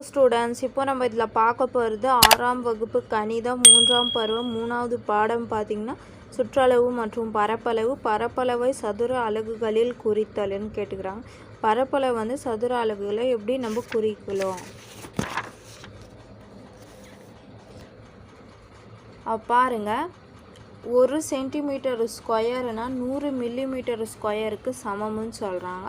Students இப்போ நம்ம இதில் பார்க்க போகிறது ஆறாம் வகுப்பு கணிதம் மூன்றாம் பருவம் மூணாவது பாடம் பார்த்திங்கன்னா சுற்றளவு மற்றும் பரப்பளவு பரப்பளவை சதுர அலகுகளில் குறித்தல்னு கேட்டுக்கிறாங்க. பரப்பளவு வந்து சதுர அலகுகளை எப்படி நம்ம குறிக்கலாம்? பாருங்க. ஒரு சென்டிமீட்டர் ஸ்கொயர்னால் நூறு மில்லிமீட்டர் ஸ்கொயருக்கு சமம்னு சொல்கிறாங்க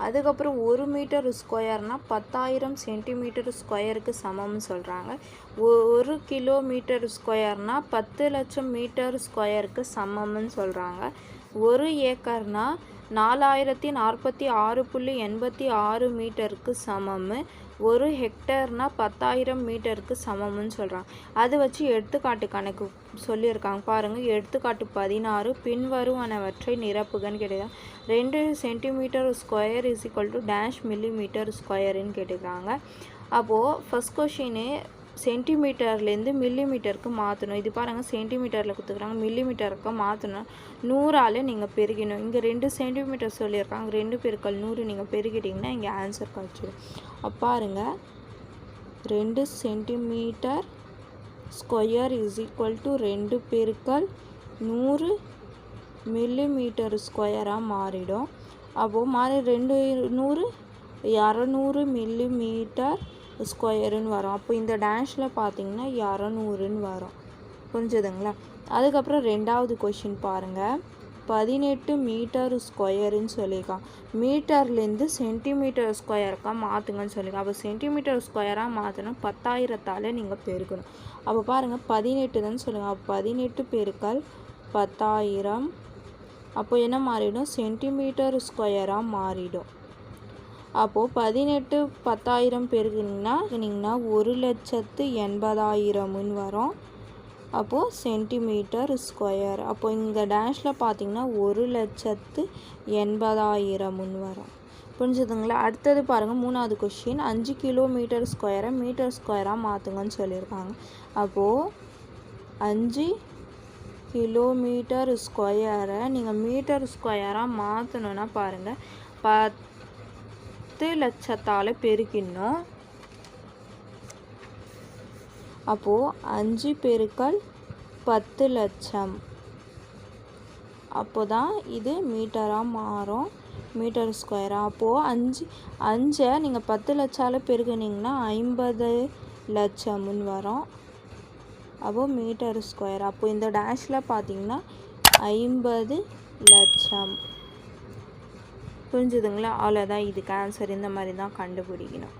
அதுக்கப்புறம் ஒரு மீட்டர் ஸ்கொயர்னால் பத்தாயிரம் சென்டிமீட்டர் ஸ்கொயருக்கு சமம்னு சொல்கிறாங்க ஒரு கிலோமீட்டர் ஸ்கொயர்னால் பத்து லட்சம் மீட்டர் ஸ்கொயருக்கு சமம்னு சொல்கிறாங்க ஒரு ஏக்கர்னால் நாலாயிரத்தி நாற்பத்தி ஆறு புள்ளி எண்பத்தி ஆறு மீட்டருக்கு சமம். ஒரு ஹெக்டர்னால் பத்தாயிரம் மீட்டருக்கு சமம்னு சொல்கிறாங்க அதை வச்சு எடுத்துக்காட்டு கணக்கு சொல்லியிருக்காங்க. பாருங்கள் எடுத்துக்காட்டு பதினாறு பின்வருவனவற்றை நிரப்புகன்னு கேட்டுக்கிறாங்க ரெண்டு centimetre square is equal to dash millimetre ஸ்கொயருன்னு கேட்டுக்கிறாங்க அப்போது ஃபஸ்ட் கொஷினு சென்டிமீட்டர்லேருந்து மில்லிமீட்டருக்கு மாற்றணும். இது பாருங்கள் சென்டிமீட்டரில் கொடுத்துக்குறாங்க மில்லிமீட்டருக்கு மாற்றணும். நூறால் நீங்கள் பெருகிணும் இங்கே ரெண்டு சென்டிமீட்டர் சொல்லியிருக்காங்க ரெண்டு பெருக்கள் நூறு நீங்கள் பெருகிட்டிங்கன்னா இங்கே ஆன்சர் கிடச்சிடும் பாருங்க ரெண்டு centimetre square is equal to ரெண்டு பெருக்கள் நூறு மில்லிமீட்டர் ஸ்கொயராக மாறிடும். அப்போது மாறி ரெண்டு நூறு இரநூறு மில்லிமீட்டர் ஸ்கொயருன்னு வரும். அப்போ இந்த டேஷில் பார்த்தீங்கன்னா இரநூறுன்னு வரும். புரிஞ்சுதுங்களா? அதுக்கப்புறம் ரெண்டாவது கொஷின் பாருங்கள் பதினெட்டு மீட்டர் ஸ்கொயருன்னு சொல்லியிருக்கான். மீட்டர்லேருந்து சென்டிமீட்டர் ஸ்கொயருக்காக மாற்றுங்கன்னு சொல்லியிருக்கான். அப்போ சென்டிமீட்டர் ஸ்கொயராக மாற்றணும் பத்தாயிரத்தால் நீங்கள் பெருக்கணும். அப்போ பாருங்கள் பதினெட்டு தான் சொல்லுங்கள் அப்போ பதினெட்டு பெருக்கல் பத்தாயிரம். அப்போ என்ன மாறிடும்? சென்டிமீட்டர் ஸ்கொயராக மாறிடும். அப்போது பதினெட்டு பத்தாயிரம் பெருகுனிங்கன்னா நீங்கன்னா ஒரு லட்சத்து எண்பதாயிரம்னு வரும். அப்போது சென்டிமீட்டர் ஸ்கொயர். அப்போது இந்த டேஷில் பார்த்தீங்கன்னா ஒரு லட்சத்து எண்பதாயிரம்னு வரும். புரிஞ்சுதுங்களா? அடுத்தது பாருங்கள் மூணாவது கொஷின் அஞ்சு கிலோமீட்டர் ஸ்கொயரை மீட்டர் ஸ்கொயராக மாற்றுங்கன்னு சொல்லியிருக்காங்க. அப்போது அஞ்சு கிலோமீட்டர் ஸ்கொயரை நீங்கள் மீட்டர் ஸ்கொயராக மாற்றணுன்னா பாருங்கள் பத் பத்து லட்சத்தால் பெருக்கினோம் அப்போது அஞ்சு பெருக்கள் பத்து லட்சம். அப்போ தான் இது மீட்டராக மாறும். மீட்டர் ஸ்கொயராக அப்போது அஞ்சு அஞ்சை நீங்கள் பத்து லட்சால் பெருக்குனிங்கன்னா ஐம்பது லட்சம்னு வரும். அப்போது மீட்டர் ஸ்கொயர். அப்போது இந்த டேஷில் பார்த்தீங்கன்னா ஐம்பது லட்சம். புரிஞ்சுதுங்களா? அவ்வளோதான் இதுக்கு ஆன்சர் இந்த மாதிரி தான் கண்டுபிடிக்கணும்.